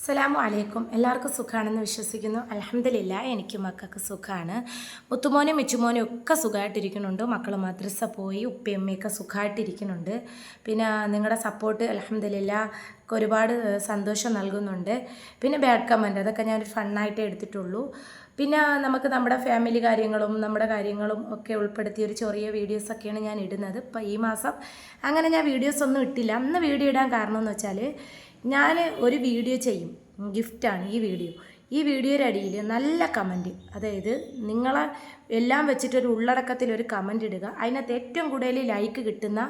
അസ്സലാമു അലൈക്കും. എല്ലാവർക്കും സുഖമാണെന്ന് വിശ്വസിക്കുന്നു. അലഹമില്ല എനിക്ക് മക്കൾക്ക് സുഖമാണ് മുത്തുമോനും മിച്ചുമോനും ഒക്കെ സുഖമായിട്ടിരിക്കുന്നുണ്ട് മക്കൾ മദ്രസ പോയി ഉപ്പയമ്മയൊക്കെ സുഖമായിട്ടിരിക്കുന്നുണ്ട് പിന്നെ നിങ്ങളുടെ സപ്പോർട്ട് അലഹമില്ല ഒരുപാട് സന്തോഷം നൽകുന്നുണ്ട്. പിന്നെ ബാഡ് കമന്റ് അതൊക്കെ ഞാനൊരു ഫണ്ണായിട്ടേ എടുത്തിട്ടുള്ളൂ. പിന്നെ നമുക്ക് നമ്മുടെ ഫാമിലി കാര്യങ്ങളും നമ്മുടെ കാര്യങ്ങളും ഒക്കെ ഉൾപ്പെടുത്തിയ ഒരു ചെറിയ വീഡിയോസൊക്കെയാണ് ഞാൻ ഇടുന്നത്. ഇപ്പം ഈ മാസം അങ്ങനെ ഞാൻ വീഡിയോസ് ഒന്നും ഇട്ടില്ല. അന്ന് വീഡിയോ ഇടാൻ കാരണം എന്ന് വെച്ചാൽ ഞാൻ ഒരു വീഡിയോ ചെയ്യും. ഗിഫ്റ്റാണ് ഈ വീഡിയോ. ഈ വീഡിയോയുടെ അടിയിൽ നല്ല കമന്റ്. അതായത് നിങ്ങളെ എല്ലാം വെച്ചിട്ടൊരു ഉള്ളടക്കത്തിൽ ഒരു കമന്റ് ഇടുക. അതിനകത്ത് ഏറ്റവും കൂടുതൽ ലൈക്ക് കിട്ടുന്ന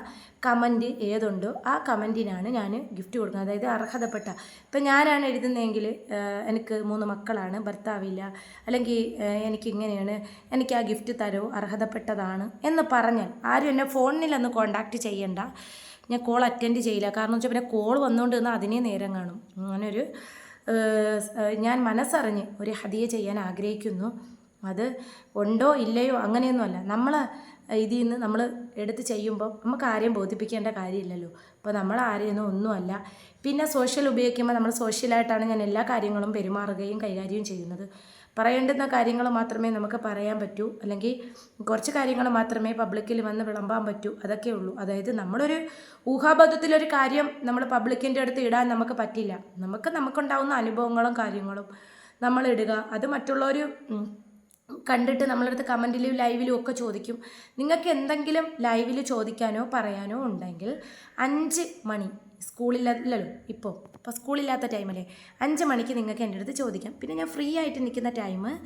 കമന്റ് ഏതുണ്ടോ ആ കമന്റിനാണ് ഞാൻ ഗിഫ്റ്റ് കൊടുക്കുന്നത്. അതായത് അർഹതപ്പെട്ട. ഇപ്പം ഞാനാണ് എഴുതുന്നതെങ്കിൽ എനിക്ക് മൂന്ന് മക്കളാണ് ഭർത്താവില്ല അല്ലെങ്കിൽ എനിക്ക് ഇങ്ങനെയാണ് എനിക്ക് ആ ഗിഫ്റ്റ് തരൂ അർഹതപ്പെട്ടതാണ് എന്ന് പറഞ്ഞാൽ ആരും എന്നെ ഫോണിലൊന്ന് കോണ്ടാക്റ്റ് ചെയ്യണ്ട. ഞാൻ കോൾ അറ്റൻഡ് ചെയ്യില്ല. കാരണം വെച്ചാൽ പിന്നെ കോൾ വന്നുകൊണ്ട് നിന്നാൽ അതിനേ നേരം കാണും. അങ്ങനൊരു ഞാൻ മനസ്സറിഞ്ഞ് ഒരു ഹദിയ ചെയ്യാൻ ആഗ്രഹിക്കുന്നു. അത് ഉണ്ടോ ഇല്ലയോ അങ്ങനെയൊന്നുമല്ല നമ്മൾ ഇതിൽ നിന്ന് നമ്മൾ എടുത്ത് ചെയ്യുമ്പോൾ നമുക്ക് ആരെയും ബോധിപ്പിക്കേണ്ട കാര്യമില്ലല്ലോ. അപ്പോൾ നമ്മൾ ആരെയൊന്നും ഒന്നുമല്ല പിന്നെ സോഷ്യൽ ഉപയോഗിക്കുമ്പോൾ നമ്മൾ സോഷ്യലായിട്ടാണ് ഞാൻ എല്ലാ കാര്യങ്ങളും പെരുമാറുകയും കൈകാര്യം ചെയ്യുന്നത്. പറയേണ്ടുന്ന കാര്യങ്ങൾ മാത്രമേ നമുക്ക് പറയാൻ പറ്റൂ. അല്ലെങ്കിൽ കുറച്ച് കാര്യങ്ങൾ മാത്രമേ പബ്ലിക്കിൽ വന്ന് വിളമ്പാൻ പറ്റൂ. അതൊക്കെ ഉള്ളൂ. അതായത് നമ്മളൊരു ഊഹാബോധത്തിലൊരു കാര്യം നമ്മൾ പബ്ലിക്കിന്റെ അടുത്ത് ഇടാൻ നമുക്ക് പറ്റില്ല. നമുക്ക് നമുക്കുണ്ടാവുന്ന അനുഭവങ്ങളും കാര്യങ്ങളും നമ്മൾ ഇടുക. അത് മറ്റുള്ളവർ കണ്ടിട്ട് നമ്മളടുത്ത് കമന്റിലും ലൈവിലും ഒക്കെ ചോദിക്കും. നിങ്ങൾക്ക് എന്തെങ്കിലും ലൈവിൽ ചോദിക്കാനോ പറയാനോ ഉണ്ടെങ്കിൽ അഞ്ച് മണി സ്കൂളില്ലല്ലോ ഇപ്പോൾ ഇപ്പോൾ സ്കൂളില്ലാത്ത ടൈമല്ലേ? അഞ്ച് മണിക്ക് നിങ്ങൾക്ക് എന്റെ അടുത്ത് ചോദിക്കാം. പിന്നെ ഞാൻ ഫ്രീ ആയിട്ട് നിൽക്കുന്ന ടൈം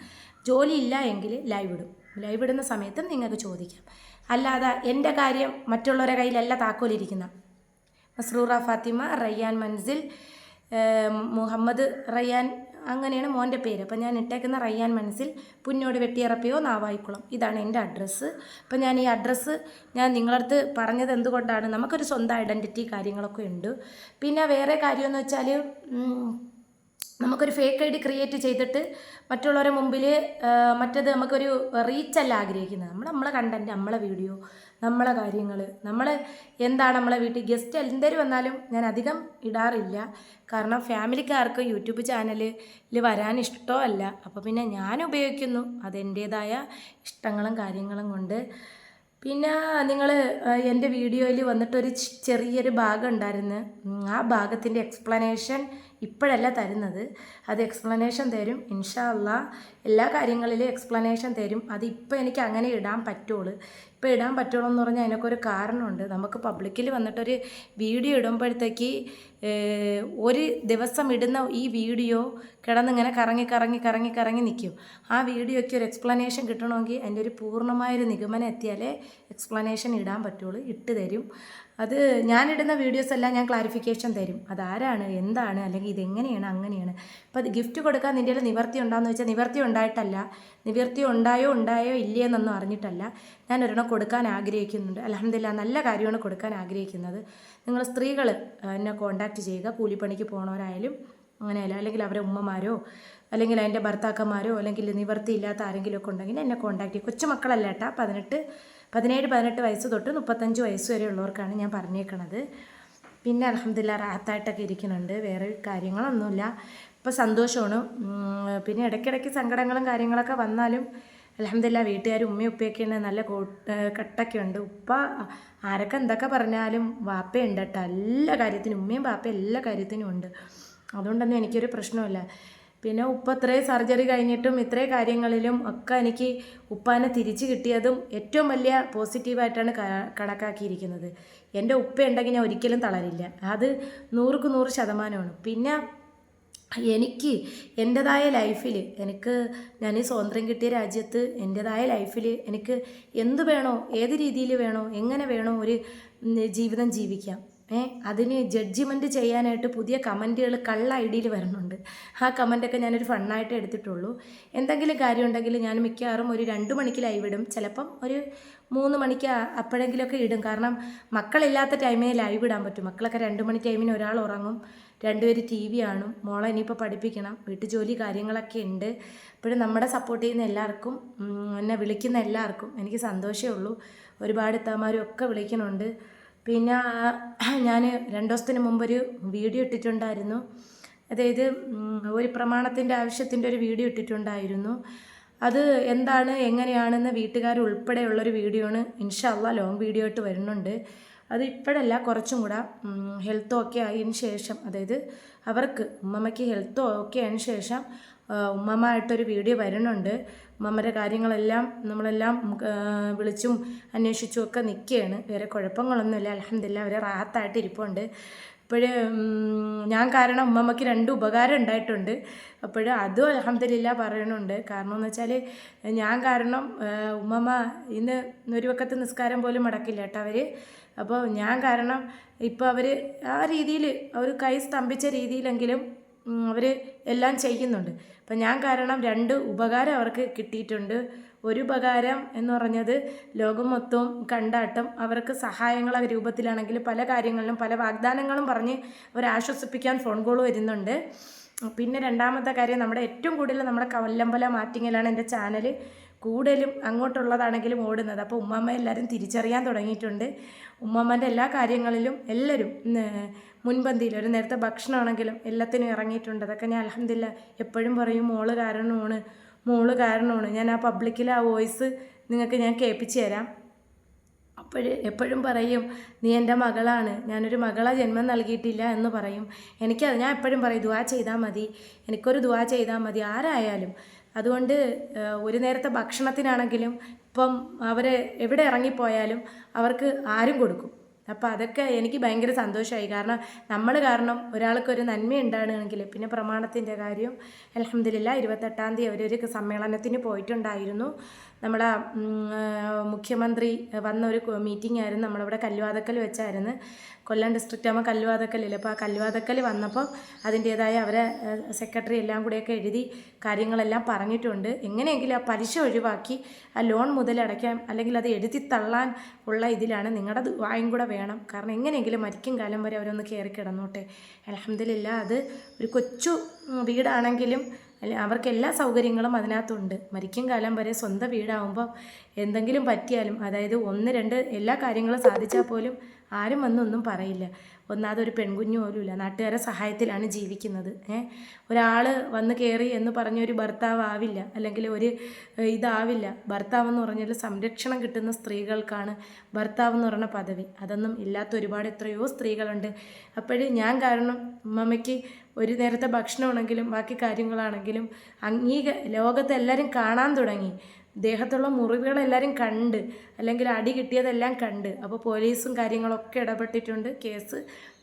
ജോലി ഇല്ല എങ്കിൽ ലൈവ് ഇടും. ലൈവ് ഇടുന്ന സമയത്തും നിങ്ങൾക്ക് ചോദിക്കാം. അല്ലാതെ എന്റെ കാര്യം മറ്റുള്ളവരുടെ കയ്യിലല്ല താക്കോലിരിക്കുന്ന മസ്റൂറ ഫാത്തിമ റയ്യാൻ മൻസിൽ മുഹമ്മദ് റയ്യാൻ അങ്ങനെയാണ് മോന്റെ പേര്. അപ്പം ഞാൻ ഇട്ടേക്കുന്ന റയ്യാൻ മനസ്സിൽ പുന്നോട് വെട്ടിയറപ്പിയോ നാവായിക്കുളം. ഇതാണ് എന്റെ അഡ്രസ്സ്. അപ്പം ഞാൻ ഈ അഡ്രസ്സ് ഞാൻ നിങ്ങളടുത്ത് പറഞ്ഞത് എന്തുകൊണ്ടാണ്? നമുക്കൊരു സ്വന്തം ഐഡന്റിറ്റി കാര്യങ്ങളൊക്കെ ഉണ്ട്. പിന്നെ വേറെ കാര്യമെന്ന് വെച്ചാൽ നമുക്കൊരു ഫേക്ക് ഐ ഡി ക്രിയേറ്റ് ചെയ്തിട്ട് മറ്റുള്ളവരെ മുമ്പിൽ മറ്റത് നമുക്കൊരു റീച്ചല്ല ആഗ്രഹിക്കുന്നത്. നമ്മൾ നമ്മളെ കണ്ടന്റ് നമ്മളെ വീഡിയോ. നമ്മളെ കാര്യങ്ങൾ നമ്മൾ എന്താണ് നമ്മളെ വീട്ടിൽ ഗസ്റ്റ് എന്തൊരു വന്നാലും ഞാൻ അധികം ഇടാറില്ല. കാരണം ഫാമിലിക്കാർക്ക് യൂട്യൂബ് ചാനലിൽ വരാൻ ഇഷ്ടമല്ല. അപ്പോൾ പിന്നെ ഞാൻ ഉപയോഗിക്കുന്നു. അതെന്റേതായ ഇഷ്ടങ്ങളും കാര്യങ്ങളും കൊണ്ട്. പിന്നെ നിങ്ങൾ എന്റെ വീഡിയോയിൽ വന്നിട്ടൊരു ചെറിയൊരു ഭാഗം ഉണ്ടായിരുന്നു. ആ ഭാഗത്തിന്റെ എക്സ്പ്ലനേഷൻ ഇപ്പോഴല്ല തരുന്നത്. അത് എക്സ്പ്ലനേഷൻ തരും. ഇൻഷാ അല്ലാ എല്ലാ കാര്യങ്ങളിലും എക്സ്പ്ലനേഷൻ തരും. അത് ഇപ്പോൾ എനിക്ക് അങ്ങനെ ഇടാൻ പറ്റുള്ളൂ. ഇപ്പോൾ ഇടാൻ പറ്റുള്ളൂ എന്ന് പറഞ്ഞാൽ അതിനൊക്കെ ഒരു കാരണമുണ്ട്. നമുക്ക് പബ്ലിക്കിൽ വന്നിട്ടൊരു വീഡിയോ ഇടുമ്പോഴത്തേക്ക് ഒരു ദിവസം ഇടുന്ന ഈ വീഡിയോ കിടന്നിങ്ങനെ കറങ്ങി കറങ്ങി കറങ്ങി കറങ്ങി നിൽക്കും. ആ വീഡിയോയ്ക്ക് ഒരു എക്സ്പ്ലനേഷൻ കിട്ടണമെങ്കിൽ അതിന്റെ ഒരു പൂർണമായൊരു നിഗമനം എത്തിയാലേ എക്സ്പ്ലനേഷൻ ഇടാൻ പറ്റുള്ളൂ. ഇട്ട് തരും. അത് ഞാനിടുന്ന വീഡിയോസ് എല്ലാം ഞാൻ ക്ലാരിഫിക്കേഷൻ തരും. അതാരാണ് എന്താണ് അല്ലെങ്കിൽ ഇതെങ്ങനെയാണ് അങ്ങനെയാണ്. അപ്പോൾ അത് ഗിഫ്റ്റ് കൊടുക്കാൻ നിന്റെ കയ്യിൽ നിവർത്തി ഉണ്ടോയെന്ന് വെച്ചാൽ നിവർത്തി ഉണ്ടായിട്ടല്ല. നിവർത്തി ഉണ്ടായോ ഉണ്ടായോ ഇല്ലയെന്നൊന്നും അറിഞ്ഞിട്ടല്ല. ഞാൻ ഒരെണ്ണം കൊടുക്കാൻ ആഗ്രഹിക്കുന്നുണ്ട്. അലഹമില്ല നല്ല കാര്യമാണ് കൊടുക്കാൻ ആഗ്രഹിക്കുന്നത്. നിങ്ങൾ സ്ത്രീകൾ എന്നെ കോണ്ടാക്ട് ചെയ്യുക. കൂലിപ്പണിക്ക് പോണവരായാലും അങ്ങനെയല്ല. അല്ലെങ്കിൽ അവരെ ഉമ്മമാരോ അല്ലെങ്കിൽ അതിന്റെ ഭർത്താക്കന്മാരോ അല്ലെങ്കിൽ നിവർത്തിയില്ലാത്ത ആരെങ്കിലും ഒക്കെ ഉണ്ടെങ്കിൽ എന്നെ കോണ്ടാക്ട് ചെയ്യും കൊച്ചുമക്കളല്ല ഏട്ടാ പതിനെട്ട് പതിനേഴ് പതിനെട്ട് വയസ്സ് തൊട്ട് മുപ്പത്തഞ്ച് വയസ്സ് വരെ ഉള്ളവർക്കാണ് ഞാൻ പറഞ്ഞേക്കണത്. പിന്നെ അലഹമില്ല റാഹത്തായിട്ടൊക്കെ ഇരിക്കുന്നുണ്ട്. വേറെ കാര്യങ്ങളൊന്നുമില്ല. ഇപ്പോൾ സന്തോഷമാണ്. പിന്നെ ഇടയ്ക്കിടയ്ക്ക് സങ്കടങ്ങളും കാര്യങ്ങളൊക്കെ വന്നാലും അലഹമില്ല വീട്ടുകാരും ഉമ്മയും ഉപ്പയൊക്കെയാണ് നല്ല കൂട്ട് കട്ടൊക്കെ ഉണ്ട്. ഉപ്പ ആരൊക്കെ എന്തൊക്കെ പറഞ്ഞാലും വാപ്പയുണ്ട് കേട്ടോ. എല്ലാ കാര്യത്തിനും ഉമ്മയും വാപ്പയും എല്ലാ കാര്യത്തിനും ഉണ്ട്. അതുകൊണ്ടൊന്നും എനിക്കൊരു പ്രശ്നമില്ല പിന്നെ ഉപ്പ ഇത്രയും സർജറി കഴിഞ്ഞിട്ടും ഇത്രയും കാര്യങ്ങളിലും ഒക്കെ എനിക്ക് ഉപ്പാനെ തിരിച്ചു കിട്ടിയതും ഏറ്റവും വലിയ പോസിറ്റീവായിട്ടാണ് കണക്കാക്കിയിരിക്കുന്നത്. എന്റെ ഉപ്പ ഉണ്ടെങ്കിൽ ഞാൻ ഒരിക്കലും തളരില്ല. അത് നൂറുക്ക് നൂറ് ശതമാനമാണ്. പിന്നെ എനിക്ക് എന്റെതായ ലൈഫിൽ എനിക്ക് ഞാൻ സ്വാതന്ത്ര്യം കിട്ടിയ രാജ്യത്ത് എന്റെതായ ലൈഫിൽ എനിക്ക് എന്ത് വേണോ ഏത് രീതിയിൽ വേണോ എങ്ങനെ വേണോ ഒരു ജീവിതം ജീവിക്കാം. അതിന് ജഡ്ജിമെന്റ് ചെയ്യാനായിട്ട് പുതിയ കമന്റുകൾ കള്ള ഐ ഡിയിൽ വരുന്നുണ്ട്. ആ കമന്റൊക്കെ ഞാനൊരു ഫണ്ണായിട്ട് എടുത്തിട്ടുള്ളൂ. എന്തെങ്കിലും കാര്യമുണ്ടെങ്കിൽ ഞാൻ മിക്കവാറും ഒരു രണ്ട് മണിക്ക് ലൈവ് ഇടും. ചിലപ്പം ഒരു മൂന്ന് മണിക്ക് അപ്പോഴെങ്കിലുമൊക്കെ ഇടും. കാരണം മക്കളില്ലാത്ത ടൈമേ ലൈവ് ഇടാൻ പറ്റും. മക്കളൊക്കെ രണ്ട് മണി ടൈമിന് ഒരാൾ ഉറങ്ങും. രണ്ടുപേര് ടി വി കാണും. മോളെ ഇനിയിപ്പോൾ പഠിപ്പിക്കണം. വീട്ടു ജോലി കാര്യങ്ങളൊക്കെ ഉണ്ട്. ഇപ്പോഴും നമ്മുടെ സപ്പോർട്ട് ചെയ്യുന്ന എല്ലാവർക്കും എന്നെ വിളിക്കുന്ന എല്ലാവർക്കും എനിക്ക് സന്തോഷമേ ഉള്ളൂ. ഒരുപാട് ഇത്തമാരും ഒക്കെ വിളിക്കുന്നുണ്ട്. പിന്നെ ഞാൻ രണ്ട് ദിവസത്തിന് മുമ്പൊരു വീഡിയോ ഇട്ടിട്ടുണ്ടായിരുന്നു. അതായത് ഒരു പ്രമാണത്തിന്റെ ആവശ്യത്തിന്റെ ഒരു വീഡിയോ ഇട്ടിട്ടുണ്ടായിരുന്നു. അത് എന്താണ് എങ്ങനെയാണെന്ന് വീട്ടുകാർ ഉൾപ്പെടെയുള്ളൊരു വീഡിയോ ആണ് ഇൻഷല്ല ലോങ് വീഡിയോ ആയിട്ട് വരുന്നുണ്ട്. അത് ഇപ്പോഴല്ല കുറച്ചും കൂടെ ഹെൽത്ത് ഒക്കെ ആയതിന് ശേഷം അതായത് അവർക്ക് ഉമ്മമ്മയ്ക്ക് ഹെൽത്ത് ഓക്കെ ആയതിനു ശേഷം ഉമ്മമ്മ ആയിട്ടൊരു വീഡിയോ വരുന്നുണ്ട്. ഉമ്മമ്മയുടെ കാര്യങ്ങളെല്ലാം നമ്മളെല്ലാം വിളിച്ചും അന്വേഷിച്ചും ഒക്കെ നിൽക്കുകയാണ്. വേറെ കുഴപ്പങ്ങളൊന്നുമില്ല. അലഹമില്ല അവരെ റാഹത്തായിട്ട് ഇരിപ്പുണ്ട്. അപ്പോഴ് ഞാൻ കാരണം ഉമ്മമ്മയ്ക്ക് രണ്ട് ഉപകാരം ഉണ്ടായിട്ടുണ്ട്. അപ്പോൾ അതും അലഹമില്ല പറയണുണ്ട്. കാരണം എന്ന് വെച്ചാൽ ഞാൻ കാരണം ഉമ്മമ്മ ഇന്ന് ഒരു വക്കത്ത് നിസ്കാരം പോലും മുടക്കില്ല കേട്ടോ അവർ അപ്പോൾ ഞാൻ കാരണം ഇപ്പോൾ അവർ ആ രീതിയിൽ ഒരു കൈ സ്തംഭിച്ച രീതിയിലെങ്കിലും അവർ എല്ലാം ചെയ്യുന്നുണ്ട്. അപ്പം ഞാൻ കാരണം രണ്ട് ഉപകാരം അവർക്ക് കിട്ടിയിട്ടുണ്ട്. ഒരു ഉപകാരം എന്ന് പറഞ്ഞത് ലോകം മൊത്തവും കണ്ടാട്ടം അവർക്ക് സഹായങ്ങളെ രൂപത്തിലാണെങ്കിൽ പല കാര്യങ്ങളിലും പല വാഗ്ദാനങ്ങളും പറഞ്ഞ് അവരെ ആശ്വസിപ്പിക്കാൻ ഫോൺ കോൾ വരുന്നുണ്ട്. പിന്നെ രണ്ടാമത്തെ കാര്യം നമ്മുടെ ഏറ്റവും കൂടുതൽ നമ്മുടെ കൊല്ലമ്പല മാറ്റിങ്ങലാണ് എന്റെ ചാനൽ കൂടുതലും അങ്ങോട്ടുള്ളതാണെങ്കിലും ഓടുന്നത്. അപ്പോൾ ഉമ്മമ്മ എല്ലാവരും തിരിച്ചറിയാൻ തുടങ്ങിയിട്ടുണ്ട്. ഉമ്മമ്മന്റെ എല്ലാ കാര്യങ്ങളിലും എല്ലാവരും മുൻപന്തിയിൽ ഒരു നേരത്തെ ഭക്ഷണമാണെങ്കിലും എല്ലാത്തിനും ഇറങ്ങിയിട്ടുണ്ട്. അതൊക്കെ ഞാൻ അലഹമില്ല എപ്പോഴും പറയും മോൾ കാരണമാണ് മോൾ കാരണമാണ്. ഞാൻ ആ പബ്ലിക്കിൽ ആ വോയിസ് നിങ്ങൾക്ക് ഞാൻ കേൾപ്പിച്ചു തരാം. അപ്പോൾ എപ്പോഴും പറയും നീ എന്റെ മകളാണ് ഞാനൊരു മകളെ ജന്മം നൽകിയിട്ടില്ല എന്ന് പറയും. എനിക്കത് ഞാൻ എപ്പോഴും പറയും ദുവാ ചെയ്താൽ മതി എനിക്കൊരു ദുവാ ചെയ്താൽ മതി ആരായാലും. അതുകൊണ്ട് ഒരു നേരത്തെ ഭക്ഷണത്തിനാണെങ്കിലും ഇപ്പം അവർ എവിടെ ഇറങ്ങിപ്പോയാലും അവർക്ക് ആരും കൊടുക്കും. അപ്പോൾ അതൊക്കെ എനിക്ക് ഭയങ്കര സന്തോഷമായി. കാരണം നമ്മൾ കാരണം ഒരാൾക്കൊരു നന്മ ഉണ്ടാകണമെങ്കിൽ പിന്നെ പ്രമാണത്തിന്റെ കാര്യം. അലഹമില്ല ഇരുപത്തെട്ടാം തീയതി അവരൊരു സമ്മേളനത്തിന് പോയിട്ടുണ്ടായിരുന്നു. നമ്മുടെ മുഖ്യമന്ത്രി വന്ന ഒരു മീറ്റിംഗ് ആയിരുന്നു. നമ്മളിവിടെ കല്ലുവാതക്കൽ വെച്ചായിരുന്നു. കൊല്ലം ഡിസ്ട്രിക്റ്റ് ആകുമ്പോൾ കല്ലുവാതക്കലില്ല? അപ്പോൾ ആ കല്ലുവാതക്കൽ വന്നപ്പോൾ അതിന്റേതായ അവരെ സെക്രട്ടറി എല്ലാം കൂടെയൊക്കെ എഴുതി കാര്യങ്ങളെല്ലാം പറഞ്ഞിട്ടുണ്ട്. എങ്ങനെയെങ്കിലും ആ പലിശ ഒഴിവാക്കി ആ ലോൺ മുതലടയ്ക്കാൻ അല്ലെങ്കിൽ അത് എഴുതി തള്ളാൻ ഉള്ള ഇതിലാണ് നിങ്ങളുടെ വായും കൂടെ വേണം. കാരണം എങ്ങനെയെങ്കിലും മരിക്കും കാലം വരെ അവരൊന്ന് കയറി കിടന്നോട്ടെ. അലഹമില്ല അത് ഒരു കൊച്ചു വീടാണെങ്കിലും അല്ല? അവർക്ക് എല്ലാ സൗകര്യങ്ങളും അതിനകത്തുണ്ട്. മരിക്കും കാലം വരെ സ്വന്തം വീടാവുമ്പോൾ എന്തെങ്കിലും പറ്റിയാലും അതായത് ഒന്ന് രണ്ട് എല്ലാ കാര്യങ്ങളും സാധിച്ചാൽ പോലും ആരും വന്നൊന്നും പറയില്ല. ഒന്നാമതൊരു പെൺകുഞ്ഞു പോലും ഇല്ല. നാട്ടുകാരെ സഹായത്തിലാണ് ജീവിക്കുന്നത്. ഏഹ് ഒരാൾ വന്ന് കയറി എന്ന് പറഞ്ഞൊരു ഭർത്താവ് ആവില്ല. അല്ലെങ്കിൽ ഒരു ഇതാവില്ല. ഭർത്താവ് എന്ന് പറഞ്ഞാൽ സംരക്ഷണം കിട്ടുന്ന സ്ത്രീകൾക്കാണ് ഭർത്താവ് എന്ന് പറഞ്ഞ പദവി. അതൊന്നും ഇല്ലാത്ത ഒരുപാട് എത്രയോ സ്ത്രീകളുണ്ട്. അപ്പോഴും ഞാൻ കാരണം ഉമ്മമ്മയ്ക്ക് ഒരു നേരത്തെ ഭക്ഷണമാണെങ്കിലും ബാക്കി കാര്യങ്ങളാണെങ്കിലും അംഗീക ലോകത്ത് എല്ലാവരും കാണാൻ തുടങ്ങി. ദേഹത്തുള്ള മുറിവുകളെല്ലാവരും കണ്ട് അല്ലെങ്കിൽ അടി കിട്ടിയതെല്ലാം കണ്ട്. അപ്പോൾ പോലീസും കാര്യങ്ങളൊക്കെ ഇടപെട്ടിട്ടുണ്ട്. കേസ്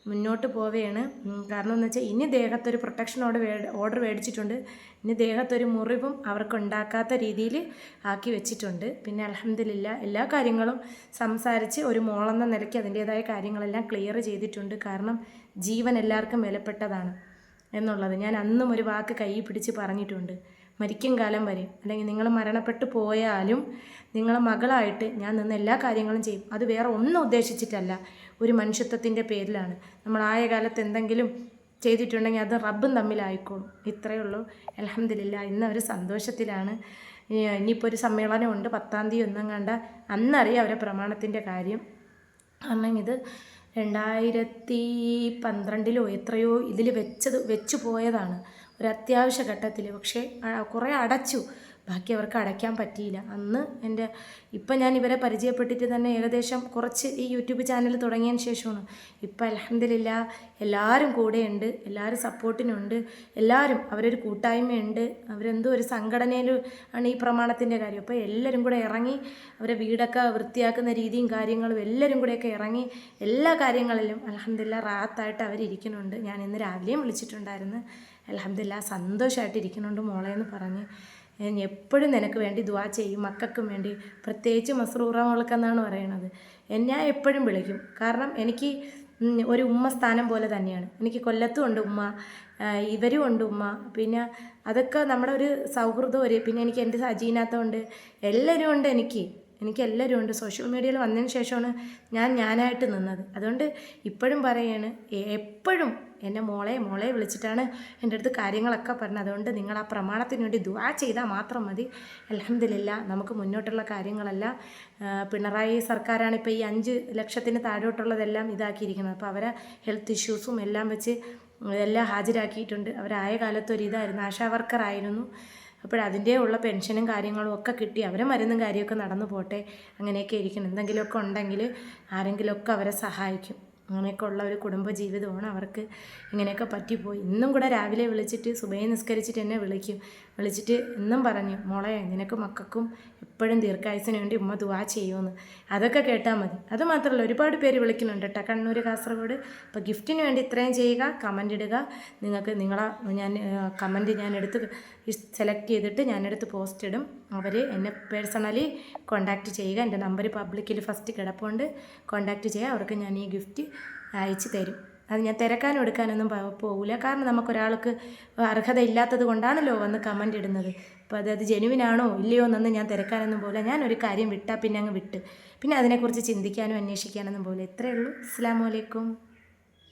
മുന്നോട്ട് പോവുകയാണ്. കാരണം എന്ന് വെച്ചാൽ ഇനി ദേഹത്തൊരു പ്രൊട്ടക്ഷൻ ഓർഡർ ഓർഡർ മേടിച്ചിട്ടുണ്ട്. ഇനി ദേഹത്തൊരു മുറിവും അവർക്ക് ഉണ്ടാക്കാത്ത രീതിയിൽ ആക്കി വെച്ചിട്ടുണ്ട്. പിന്നെ അലഹമില്ല എല്ലാ കാര്യങ്ങളും സംസാരിച്ച് ഒരു മോളെന്ന നിലയ്ക്ക് അതിന്റേതായ കാര്യങ്ങളെല്ലാം ക്ലിയർ ചെയ്തിട്ടുണ്ട്. കാരണം ജീവൻ എല്ലാവർക്കും വിലപ്പെട്ടതാണ് എന്നുള്ളത്. ഞാൻ അന്നും ഒരു വാക്ക് കൈ പിടിച്ച് പറഞ്ഞിട്ടുണ്ട്. മരിക്കും കാലം വരെ. അല്ലെങ്കിൽ നിങ്ങൾ മരണപ്പെട്ടു പോയാലും നിങ്ങളെ മകളായിട്ട് ഞാൻ നിന്ന് എല്ലാ കാര്യങ്ങളും ചെയ്യും. അത് വേറെ ഒന്നും ഉദ്ദേശിച്ചിട്ടല്ല. ഒരു മനുഷ്യത്വത്തിന്റെ പേരിലാണ്. നമ്മൾ ആയ കാലത്ത് എന്തെങ്കിലും ചെയ്തിട്ടുണ്ടെങ്കിൽ അത് റബ്ബും തമ്മിലായിക്കോളും. ഇത്രയേ ഉള്ളൂ. അലഹമില്ല ഇന്ന് അവർ സന്തോഷത്തിലാണ്. ഇനി- ഇനിയിപ്പോൾ ഒരു സമ്മേളനമുണ്ട്. പത്താം തീയതി ഒന്നും കണ്ട അന്നറിയാം അവരെ പ്രമാണത്തിന്റെ കാര്യം. കാരണം ഇത് രണ്ടായിരത്തി പന്ത്രണ്ടിലോ എത്രയോ ഇതിൽ വെച്ചത് വെച്ചു പോയതാണ്. ഒരു അത്യാവശ്യ ഘട്ടത്തിൽ പക്ഷേ കുറേ അടച്ചു. ബാക്കി അവർക്ക് അടയ്ക്കാൻ പറ്റിയില്ല. അന്ന് എന്റെ ഇപ്പം ഞാൻ ഇവരെ പരിചയപ്പെട്ടിട്ട് തന്നെ ഏകദേശം കുറച്ച് ഈ യൂട്യൂബ് ചാനൽ തുടങ്ങിയതിന് ശേഷമാണ്. ഇപ്പം അലഹമില്ല എല്ലാവരും കൂടെയുണ്ട് എല്ലാവരും സപ്പോർട്ടിനുണ്ട് എല്ലാവരും അവരൊരു കൂട്ടായ്മയുണ്ട്. അവരെന്തോ ഒരു സംഘടനയിൽ ആണ് ഈ പ്രമാണത്തിന്റെ കാര്യം. അപ്പോൾ എല്ലാവരും കൂടെ ഇറങ്ങി അവരെ വീടൊക്കെ വൃത്തിയാക്കുന്ന രീതിയും കാര്യങ്ങളും എല്ലാവരും കൂടെയൊക്കെ ഇറങ്ങി എല്ലാ കാര്യങ്ങളിലും അലഹമില്ല റാത്തായിട്ട് അവരിയ്ക്കുന്നുണ്ട്. ഞാൻ ഇന്ന് രാവിലെയും വിളിച്ചിട്ടുണ്ടായിരുന്നു. അലഹമില്ല സന്തോഷമായിട്ട് ഇരിക്കുന്നുണ്ട് മോളെ എന്ന് പറഞ്ഞ്. ഞാൻ എപ്പോഴും നിനക്ക് വേണ്ടി ദുവാ ചെയ്യും മക്കൾക്കും വേണ്ടി. പ്രത്യേകിച്ച് മസ്റൂറ മോൾക്കെന്നാണ് പറയണത്. എന്നെ എപ്പോഴും വിളിക്കും. കാരണം എനിക്ക് ഒരു ഉമ്മ സ്ഥാനം പോലെ തന്നെയാണ്. എനിക്ക് കൊല്ലത്തും ഉണ്ട് ഉമ്മ ഇവരും ഉണ്ട് ഉമ്മ. പിന്നെ അതൊക്കെ നമ്മുടെ ഒരു സൗഹൃദം ഒരു പിന്നെ എനിക്ക് എന്റെ സജീനകത്തുണ്ട് എല്ലാവരും ഉണ്ട് എനിക്ക്. എനിക്ക് എല്ലാവരും ഉണ്ട്. സോഷ്യൽ മീഡിയയിൽ വന്നതിന് ശേഷമാണ് ഞാൻ ഞാനായിട്ട് നിന്നത്. അതുകൊണ്ട് ഇപ്പോഴും പറയാണ് എപ്പോഴും എന്നെ മോളെ മോളെ വിളിച്ചിട്ടാണ് എന്റെ അടുത്ത് കാര്യങ്ങളൊക്കെ പറഞ്ഞത്. അതുകൊണ്ട് നിങ്ങൾ ആ പ്രമാണത്തിന് വേണ്ടി ദുവാ ചെയ്താൽ മാത്രം മതി. അലഹമില്ല നമുക്ക് മുന്നോട്ടുള്ള കാര്യങ്ങളല്ല. പിണറായി സർക്കാരാണ് ഇപ്പോൾ ഈ അഞ്ച് ലക്ഷത്തിന് താഴോട്ടുള്ളതെല്ലാം ഇതാക്കിയിരിക്കുന്നത്. അപ്പോൾ അവരെ ഹെൽത്ത് ഇഷ്യൂസും എല്ലാം വെച്ച് എല്ലാം ഹാജരാക്കിയിട്ടുണ്ട്. അവരായ കാലത്ത് ഒരു ഇതായിരുന്നു ആശാ വർക്കറായിരുന്നു അപ്പോഴതിന്റെ ഉള്ള പെൻഷനും കാര്യങ്ങളും ഒക്കെ കിട്ടി. അവരെ മരുന്നും കാര്യമൊക്കെ നടന്നു പോട്ടെ. അങ്ങനെയൊക്കെ ഇരിക്കണം എന്തെങ്കിലുമൊക്കെ ഉണ്ടെങ്കിൽ ആരെങ്കിലുമൊക്കെ അവരെ സഹായിക്കും. അങ്ങനെയൊക്കെ ഉള്ള ഒരു കുടുംബ ജീവിതമാണ് അവർക്ക് ഇങ്ങനെയൊക്കെ പറ്റിപ്പോയി. ഇന്നും കൂടെ രാവിലെ വിളിച്ചിട്ട് സുബൈ നിസ്കരിച്ചിട്ട് എന്നെ വിളിക്കും. വിളിച്ചിട്ട് എന്നും പറഞ്ഞു മോളെ നിനക്ക് മക്കൾക്കും എപ്പോഴും ദീർഘായുസിന് വേണ്ടി ഉമ്മ ദുവാ ചെയ്യുമെന്ന്. അതൊക്കെ കേട്ടാൽ മതി. അത് മാത്രമല്ല ഒരുപാട് പേര് വിളിക്കുന്നുണ്ട് കേട്ടോ. കണ്ണൂർ കാസർഗോഡ്. അപ്പോൾ ഗിഫ്റ്റിന് വേണ്ടി ഇത്രയും ചെയ്യുക കമന്റ് ഇടുക. നിങ്ങൾക്ക് നിങ്ങളെ ഞാൻ കമന്റ് ഞാൻ എടുത്ത് സെലക്ട് ചെയ്തിട്ട് ഞാനെടുത്ത് പോസ്റ്റ് ഇടും. അവർ എന്നെ പേഴ്സണലി കോണ്ടാക്റ്റ് ചെയ്യുക. എന്റെ നമ്പർ പബ്ലിക്കിൽ ഫസ്റ്റ് കിടപ്പുണ്ട്. കോണ്ടാക്റ്റ് ചെയ്യുക അവർക്ക് ഞാൻ ഈ ഗിഫ്റ്റ് അയച്ചു തരും. അത് ഞാൻ തിരക്കാനും എടുക്കാനൊന്നും പോകില്ല കാരണം നമുക്കൊരാൾക്ക് അർഹത ഇല്ലാത്തത് കൊണ്ടാണല്ലോ വന്ന് കമന്റ് ഇടുന്നത്. അപ്പോൾ അതായത് ജെനുവിനാണോ ഇല്ലയോ എന്നൊന്നും ഞാൻ തിരക്കാനൊന്നും പോകില്ല ഞാനൊരു കാര്യം വിട്ടാൽ പിന്നെ അങ്ങ് വിട്ട്. പിന്നെ അതിനെക്കുറിച്ച് ചിന്തിക്കാനും അന്വേഷിക്കാനൊന്നും പോകില്ല ഇത്രയേ ഉള്ളൂ. അസ്സാം വലൈക്കും